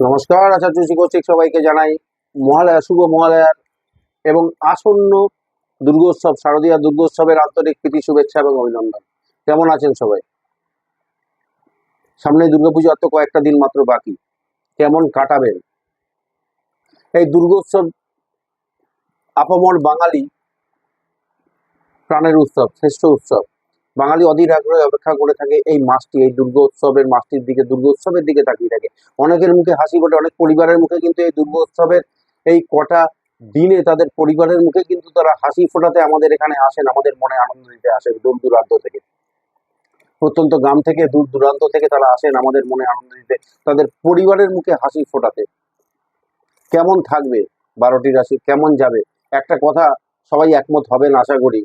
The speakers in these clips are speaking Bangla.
নমস্কার, আচার্য কৌশিক সবাইকে জানাই। মহালয়া, শুভ মহালয়ার এবং আসন্ন দুর্গোৎসব, শারদীয়া দুর্গোৎসবের আন্তরিক প্রীতি, শুভেচ্ছা এবং অভিনন্দন। কেমন আছেন সবাই? সামনে দুর্গাপুজো আর তো কয়েকটা দিন মাত্র বাকি। কেমন কাটাবেন? এই দুর্গোৎসব, আপামর বাঙালি প্রাণের উৎসব, শ্রেষ্ঠ উৎসব। বাঙালি অধীর আগ্রহে অপেক্ষা করে থাকে এই মাসটি, এই দুর্গোৎসবের মাসটির দিকে, দুর্গোৎসবের দিকে তাকিয়ে থাকে। অনেকের মুখে হাসি ফোটে অনেক পরিবারের মুখে কিন্তু এই দুর্গোৎসবের এই কটা দিনে তাদের পরিবারের মুখে কিন্তু তারা হাসি ফোটাতে আমাদের এখানে আসেন, আমাদের মনে আনন্দ দিতে আসেন দূর দূরান্ত থেকে। প্রত্যন্ত গ্রাম থেকে দূর দূরান্ত থেকে তারা আসেন আমাদের মনে আনন্দ দিতে, তাদের পরিবারের মুখে হাসি ফোটাতে। কেমন থাকবে বারোটি রাশি? কেমন যাবে? একটা কথা সবাই একমত হবেন, আশা করি।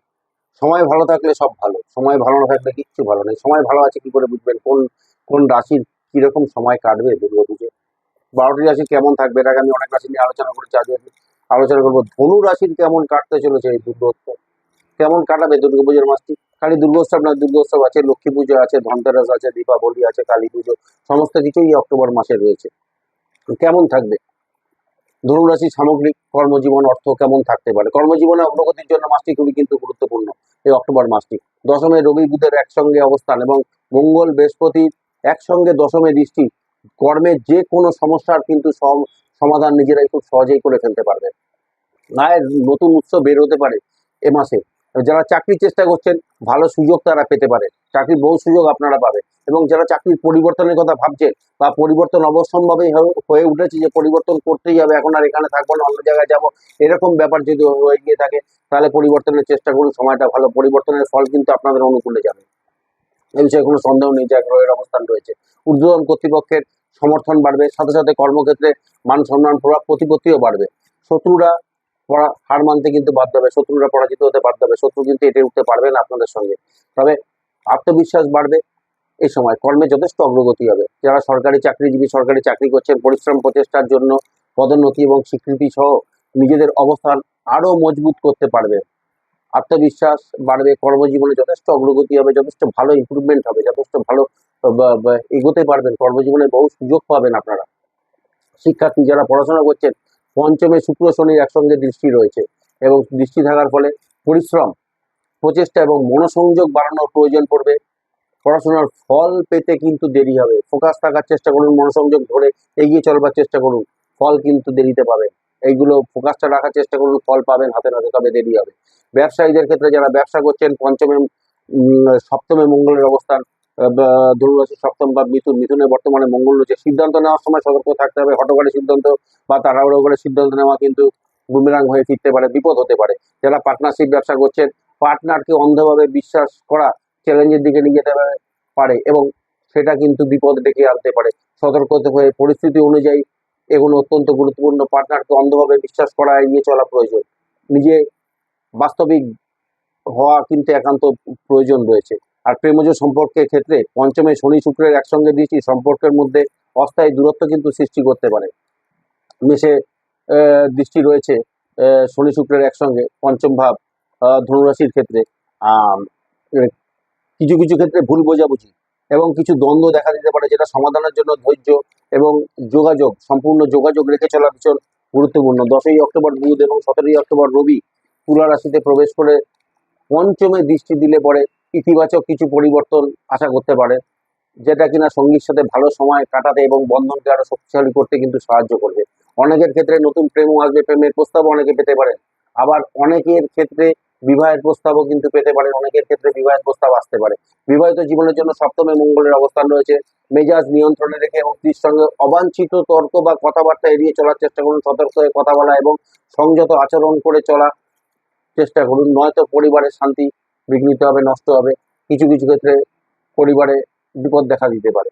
সময় ভালো থাকলে সব ভালো। সময় ভালো না থাকলে কিচ্ছু ভালো নেই। সময় ভালো আছে কি করে বুঝবেন? কোন কোন রাশির কীরকম সময় কাটবে দুর্গাপুজো বারোটি রাশি কেমন থাকবে? আগে আমি অনেক রাশি নিয়ে আলোচনা করেছি, আজকে আলোচনা করব। ধনু রাশির কেমন কাটতে চলেছে এই দুর্গোৎসব? কেমন কাটাবে দুর্গাপুজোর মাসটি? খালি দুর্গোৎসব না, দুর্গোৎসব আছে, লক্ষ্মী পুজো আছে, ধনতেরাস আছে, দীপাবলি আছে, কালী পুজো, সমস্ত কিছুই অক্টোবর মাসে রয়েছে। কেমন থাকবে? ধনুরাশি সামগ্রিক কর্মজীবন অর্থ কেমন থাকতে পারে? কর্মজীবনে অগ্রগতির জন্য মাসটি খুবই কিন্তু গুরুত্বপূর্ণ, এই অক্টোবর মাসটি। দশমে রবি বুধের একসঙ্গে অবস্থান এবং মঙ্গল বৃহস্পতি একসঙ্গে দশমে দৃষ্টি কর্মের যে কোনো সমস্যার কিন্তু সম- সমাধান নিজেরাই খুব সহজেই করে ফেলতে পারবে আয়ের নতুন উৎস বের হতে পারে এ মাসে। যারা চাকরির চেষ্টা করছেন, ভালো সুযোগ তারা পেতে পারে। চাকরির বহু সুযোগ আপনারা পাবে এবং যারা চাকরির পরিবর্তনের কথা ভাবছেন বা পরিবর্তন অবশ্যম্ভাবেই হয়ে- উঠেছে যে পরিবর্তন করতেই হবে, এখন আর এখানে থাকব না, অন্য জায়গায় যাব, এরকম ব্যাপার যদি হয়ে গিয়ে থাকে, তাহলে পরিবর্তনের চেষ্টা করুন, সময়টা ভালো, পরিবর্তনের ফল কিন্তু আপনাদের অনুকূলে যাবে। এই বিষয়ে কোনো সন্দেহ নেই যে গ্রহের অবস্থান রয়েছে। ঊর্ধ্বতন কর্তৃপক্ষের সমর্থন বাড়বে, সাথে সাথে কর্মক্ষেত্রে মান সম্মান প্রভাব প্রতিপত্তিও বাড়বে। শত্রুরা হার মানতে কিন্তু বাধ্য হবে, শত্রুরা পরাজিত হতে বাধ্য হবে, শত্রু কিন্তু এটে উঠতে পারবে না আপনাদের সঙ্গে। তবে আত্মবিশ্বাস বাড়বে এই সময়, কর্মে যথেষ্ট অগ্রগতি হবে। যারা সরকারি চাকরিজীবী, সরকারি চাকরি করছেন, পরিশ্রম প্রচেষ্টার জন্য পদোন্নতি এবং স্বীকৃতি সহ নিজেদের অবস্থান আরও মজবুত করতে পারবে। আত্মবিশ্বাস বাড়বে, কর্মজীবনে যথেষ্ট অগ্রগতি হবে, যথেষ্ট ভালো ইমপ্রুভমেন্ট হবে, যথেষ্ট ভালো এগোতে পারবেন, কর্মজীবনে বহু সুযোগ পাবেন আপনারা। শিক্ষার্থী যারা পড়াশোনা করছেন পঞ্চমে শুক্র শনির একসঙ্গে দৃষ্টি রয়েছে এবং দৃষ্টি থাকার ফলে পরিশ্রম, প্রচেষ্টা এবং মনোসংযোগ বাড়ানোর প্রয়োজন পড়বে। পড়াশোনার ফল পেতে কিন্তু দেরি হবে। ফোকাস থাকার চেষ্টা করুন, মনোসংযোগ ধরে এগিয়ে চলবার চেষ্টা করুন, ফল কিন্তু দেরিতে পাবেন। এইগুলো ফোকাসটা রাখার চেষ্টা করুন, ফল পাবেন, হাতে হাতে তবে দেরি হবে। ব্যবসায়ীদের ক্ষেত্রে যারা ব্যবসা করছেন, পঞ্চমে সপ্তমে মঙ্গলের অবস্থান ধনুরাশি সপ্তম বা মিথুন মিথুনে বর্তমানে মঙ্গল রয়েছে, সিদ্ধান্ত নেওয়ার সময় সতর্ক থাকতে হবে হটকারী সিদ্ধান্ত বা তাড়াহুড়ো করে সিদ্ধান্ত নেওয়া কিন্তু বুমেরাং হয়ে ফিরতে পারে, বিপদ হতে পারে। যারা পার্টনারশিপ ব্যবসা করছেন পার্টনারকে অন্ধভাবে বিশ্বাস করা চ্যালেঞ্জের দিকে নিয়ে যেতে পারে- এবং সেটা কিন্তু বিপদ ডেকে আনতে পারে। সতর্ক হয়ে পরিস্থিতি অনুযায়ী এগুলো অত্যন্ত গুরুত্বপূর্ণ পার্টনারকে অন্ধভাবে বিশ্বাস করা এড়িয়ে চলা প্রয়োজন। নিজে বাস্তবিক হওয়া কিন্তু একান্ত প্রয়োজন রয়েছে। আর প্রেমজ সম্পর্কের ক্ষেত্রে পঞ্চমে শনি শুক্রের একসঙ্গে দৃষ্টি সম্পর্কের মধ্যে অস্থায়ী দূরত্ব কিন্তু সৃষ্টি করতে পারে। মেষে দৃষ্টি রয়েছে শনি শুক্রের একসঙ্গে, পঞ্চম ভাব ধনুরাশির ক্ষেত্রে। কিছু কিছু ক্ষেত্রে ভুল বোঝাবুঝি এবং কিছু দ্বন্দ্ব দেখা দিতে পারে যেটা সমাধানের জন্য ধৈর্য এবং যোগাযোগ, সম্পূর্ণ যোগাযোগ রেখে চলা ভীষণ গুরুত্বপূর্ণ। দশই অক্টোবর বুধ এবং সতেরোই অক্টোবর রবি তুলা রাশিতে প্রবেশ করে পঞ্চমে দৃষ্টি দিলে পরে ইতিবাচক কিছু পরিবর্তন আশা করতে পারে, যেটা কিনা সঙ্গীর সাথে ভালো সময় কাটাতে এবং বন্ধনকে আরও শক্তিশালী করতে কিন্তু সাহায্য করবে। অনেকের ক্ষেত্রে নতুন প্রেমও আসবে, প্রেমের প্রস্তাবও অনেকে পেতে পারেন। আবার অনেকের ক্ষেত্রে বিবাহের প্রস্তাবও কিন্তু পেতে পারেন, অনেকের ক্ষেত্রে বিবাহের প্রস্তাব আসতে পারে। বিবাহিত জীবনের জন্য সপ্তমে মঙ্গলের অবস্থান রয়েছে। মেজাজ নিয়ন্ত্রণে রেখে এবং সঙ্গে অবাঞ্ছিত তর্ক বা কথাবার্তা এড়িয়ে চলার চেষ্টা করুন, সতর্ক হয়ে কথা বলা এবং সংযত আচরণ করে চলা চেষ্টা করুন। নয়তো পরিবারের শান্তি বিঘ্নিত হবে, নষ্ট হবে। কিছু কিছু ক্ষেত্রে পরিবারে বিপদ দেখা দিতে পারে।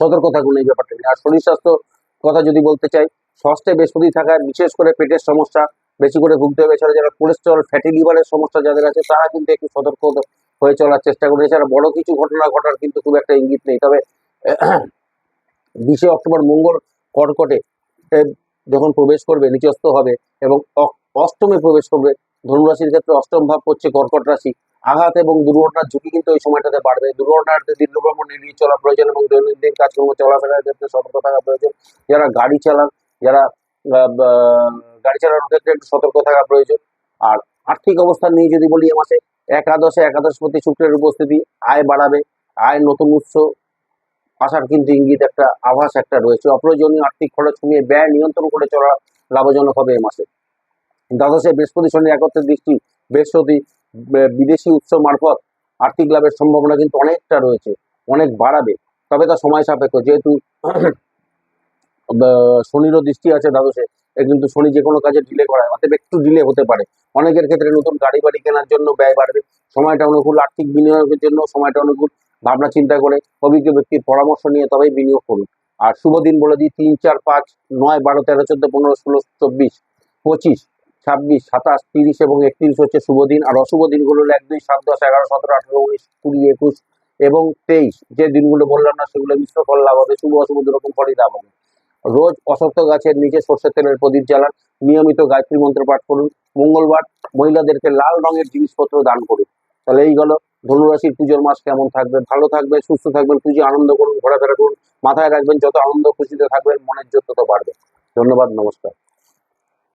সতর্ক থাকুন এই ব্যাপারটা নিয়ে। আর শরীর স্বাস্থ্য কথা যদি বলতে চাই ষষ্ঠে বৃহস্পতি থাকায় বিশেষ করে পেটের সমস্যা, বেশি করে ভুগতে হবে। এছাড়া যারা কোলেস্ট্রল ফ্যাটি লিভারের সমস্যা যাদের আছে, তারা কিন্তু একটু সতর্ক হয়ে চলার চেষ্টা করবে এছাড়া বড় কিছু ঘটনা ঘটার কিন্তু খুব একটা ইঙ্গিত নেই। তবে বিশে অক্টোবর মঙ্গল কর্কটে যখন প্রবেশ করবে, নিচস্থ হবে এবং অষ্টমে প্রবেশ করবে ধনুরাশির ক্ষেত্রে অষ্টম ভাব করছে কর্কট রাশি। আঘাত এবং দুর্ঘটনার ঝুঁকি কিন্তু এই সময়টাতে বাড়বে। দুর্ঘটনাতে দীর্ঘভ্রমণ এড়িয়ে চলা প্রয়োজন এবং দৈনন্দিন কাজকর্ম, চলাফেরার ক্ষেত্রে সতর্ক থাকা প্রয়োজন। যারা গাড়ি চালান, যারা গাড়ি চালানোর ক্ষেত্রে একটু সতর্ক থাকা প্রয়োজন। আর আর্থিক অবস্থা নিয়ে যদি বলি এ মাসে, একাদশে একাদশপতি শুক্রের উপস্থিতি আয় বাড়াবে। আয় নতুন উৎস আসার কিন্তু ইঙ্গিত একটা আভাস একটা রয়েছে। অপ্রয়োজনীয় আর্থিক খরচ কমিয়ে ব্যয় নিয়ন্ত্রণ করে চলা লাভজনক হবে এ মাসে। দ্বাদশে বৃহস্পতি শনি একত্রের দৃষ্টি, বৃহস্পতি বিদেশি উৎস মারফত আর্থিক লাভের সম্ভাবনা কিন্তু অনেকটা রয়েছে, অনেক বাড়াবে। তবে তা সময় সাপেক্ষ, যেহেতু শনিরও দৃষ্টি আছে দ্বাদশে কিন্তু শনি যে কোনো কাজে ডিলে করায়, অতএব একটু ডিলে হতে পারে। অনেকের ক্ষেত্রে নতুন গাড়ি বাড়ি কেনার জন্য ব্যয় বাড়বে, সময়টা অনুকূল, আর্থিক বিনিয়োগের জন্য সময়টা অনুকূল, ভাবনা চিন্তা করে অভিজ্ঞ ব্যক্তির পরামর্শ নিয়ে তবেই বিনিয়োগ করুন। আর শুভ দিন বলে দিই, তিন, চার, পাঁচ, নয়, বারো, তেরো, চোদ্দ, পনেরো, ষোলো, চব্বিশ, পঁচিশ ছাব্বিশ, সাতাশ, তিরিশ এবং একত্রিশ হচ্ছে শুভ দিন। আর অশুভ দিনগুলো হলো এক, দুই, সাত, দশ, এগারো, সতেরো, আঠেরো, উনিশ, কুড়ি, একুশ এবং তেইশ। যে দিনগুলো বললাম না, সেগুলো মিশ্র ফল লাভ হবে, শুভ, অশুভ, দুরকম ফলই লাভ হবে। রোজ অসত্য গাছের নিচে সর্ষের তেলের প্রদীপ জ্বালান, নিয়মিত গায়ত্রী মন্ত্র পাঠ করুন, মঙ্গলবার মহিলাদেরকে লাল রঙের জিনিসপত্র দান করুন। তাহলে এই গেল। ধনুরাশির পুজোর মাস কেমন থাকবে? ভালো থাকবে, সুস্থ থাকবেন পুজো আনন্দ করুন, ঘোরাফেরা করুন। মাথায় রাখবেন, যত আনন্দ খুশিতে থাকবেন, মনের তত বাড়বে। ধন্যবাদ, নমস্কার।